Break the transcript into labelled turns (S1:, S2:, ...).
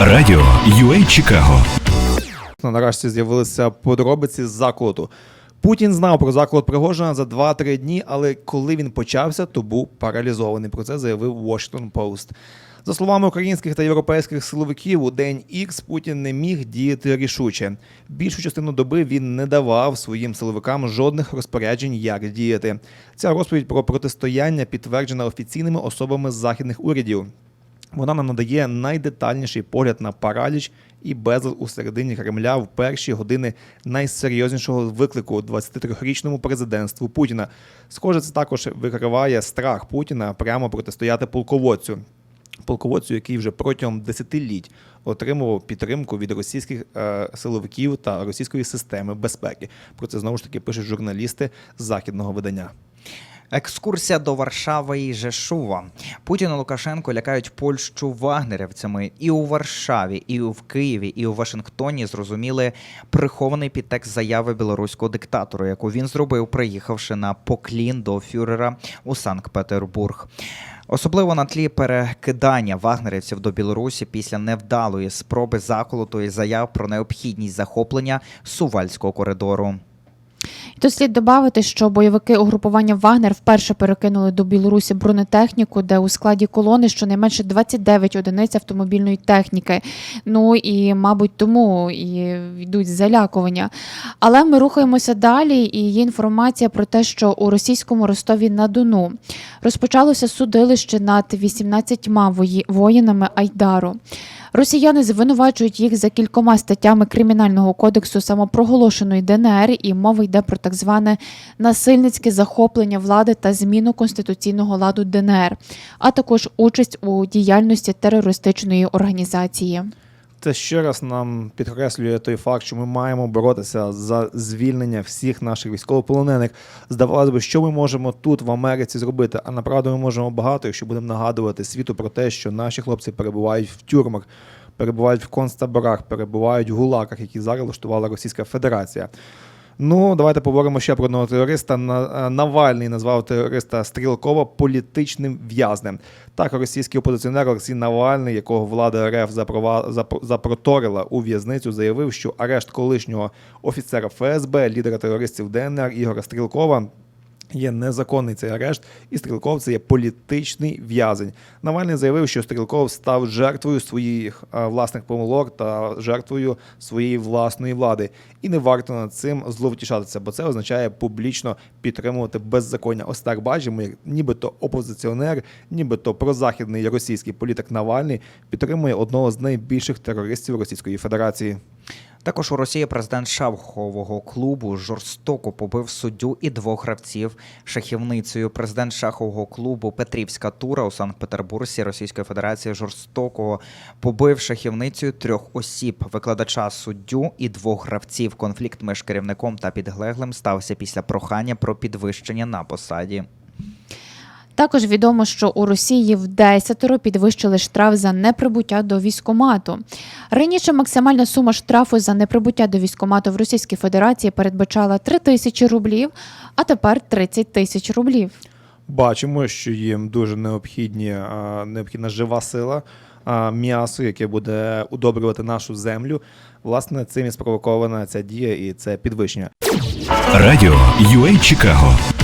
S1: Радіо UA Чикаго.
S2: Ну, Нарешті з'явилися подробиці з заколоту. Путін знав про заколот Пригожина за 2-3 дні, але коли він почався, то був паралізований. Про це заявив Washington Post. За словами українських та європейських силовиків, у день Ікс Путін не міг діяти рішуче. Більшу частину доби він не давав своїм силовикам жодних розпоряджень, як діяти. Ця розповідь про протистояння підтверджена офіційними особами західних урядів. Вона нам надає найдетальніший погляд на параліч і безлад у середині Кремля в перші години найсерйознішого виклику 23-річному президентству Путіна. Схоже, це також викриває страх Путіна прямо протистояти полководцю. Полководцю, який вже протягом десятиліть отримував підтримку від російських е, силовиків та російської системи безпеки. Про це знову ж таки пишуть журналісти західного видання.
S3: Екскурсія до Варшави і Жешува. Путін і Лукашенко лякають Польщу вагнерівцями і у Варшаві, і в Києві, і у Вашингтоні зрозуміли прихований підтекст заяви білоруського диктатора, яку він зробив, приїхавши на поклін до фюрера у Санкт-Петербург. Особливо на тлі перекидання вагнерівців до Білорусі після невдалої спроби заколоту і заяв про необхідність захоплення Сувальського коридору.
S4: І Тут слід додати, що бойовики угрупування Вагнер вперше перекинули до Білорусі бронетехніку, де у складі колони щонайменше 29 одиниць автомобільної техніки. Ну і, мабуть, тому і йдуть залякування. Але ми рухаємося далі, і є інформація про те, що у російському Ростові на Дону розпочалося судилище над 18 воїнами Айдару. Росіяни звинувачують їх за кількома статтями кримінального кодексу самопроголошеної ДНР, і мова йде про так зване насильницьке захоплення влади та зміну конституційного ладу ДНР, а також участь у діяльності терористичної організації.
S2: Це ще раз нам підкреслює той факт, що ми маємо боротися за звільнення всіх наших військовополонених. Здавалося б, що ми можемо тут в Америці зробити. А направду ми можемо багато, якщо будемо нагадувати світу про те, що наші хлопці перебувають в тюрмах, перебувають в концтаборах, перебувають в гулаках, які зараз влаштувала Російська Федерація. Ну, давайте поговоримо ще про одного терориста. Е, Навальний назвав терориста Стрілкова політичним в'язнем. Так, російський опозиціонер Олексій Навальний, якого влада РФ запроторила у в'язницю, заявив, що арешт колишнього офіцера ФСБ, лідера терористів ДНР Ігора Стрілкова. Є незаконний цей арешт, і Стрілков це є політичний в'язень. Навальний заявив, що Стрілков став жертвою своїх е, власних помилок та жертвою своєї власної влади. І не варто над цим зловтішатися, бо це означає публічно підтримувати беззаконня. Ось так бачимо, як нібито опозиціонер, нібито прозахідний російський політик Навальний підтримує одного з найбільших терористів Російської Федерації.
S3: Також у Росії президент шахового клубу жорстоко побив суддю і двох гравців шахівницею. Президент шахового клубу Петрівська тура у Санкт-Петербурзі Російської Федерації жорстоко побив шахівницею трьох осіб, викладача суддю і двох гравців. Конфлікт між керівником та підлеглим стався після прохання про підвищення на посаді.
S4: Також відомо, що у Росії в десятеро підвищили штраф за неприбуття до військомату. Раніше максимальна сума штрафу за неприбуття до військомату в Російській Федерації передбачала 3 тисячі рублів, а тепер 30 тисяч рублів.
S2: Бачимо, що їм дуже необхідні, необхідна жива сила, м'ясо, яке буде удобрювати нашу землю. Власне, цим і спровокована ця дія і це підвищення.
S1: Радіо UA Чикаго.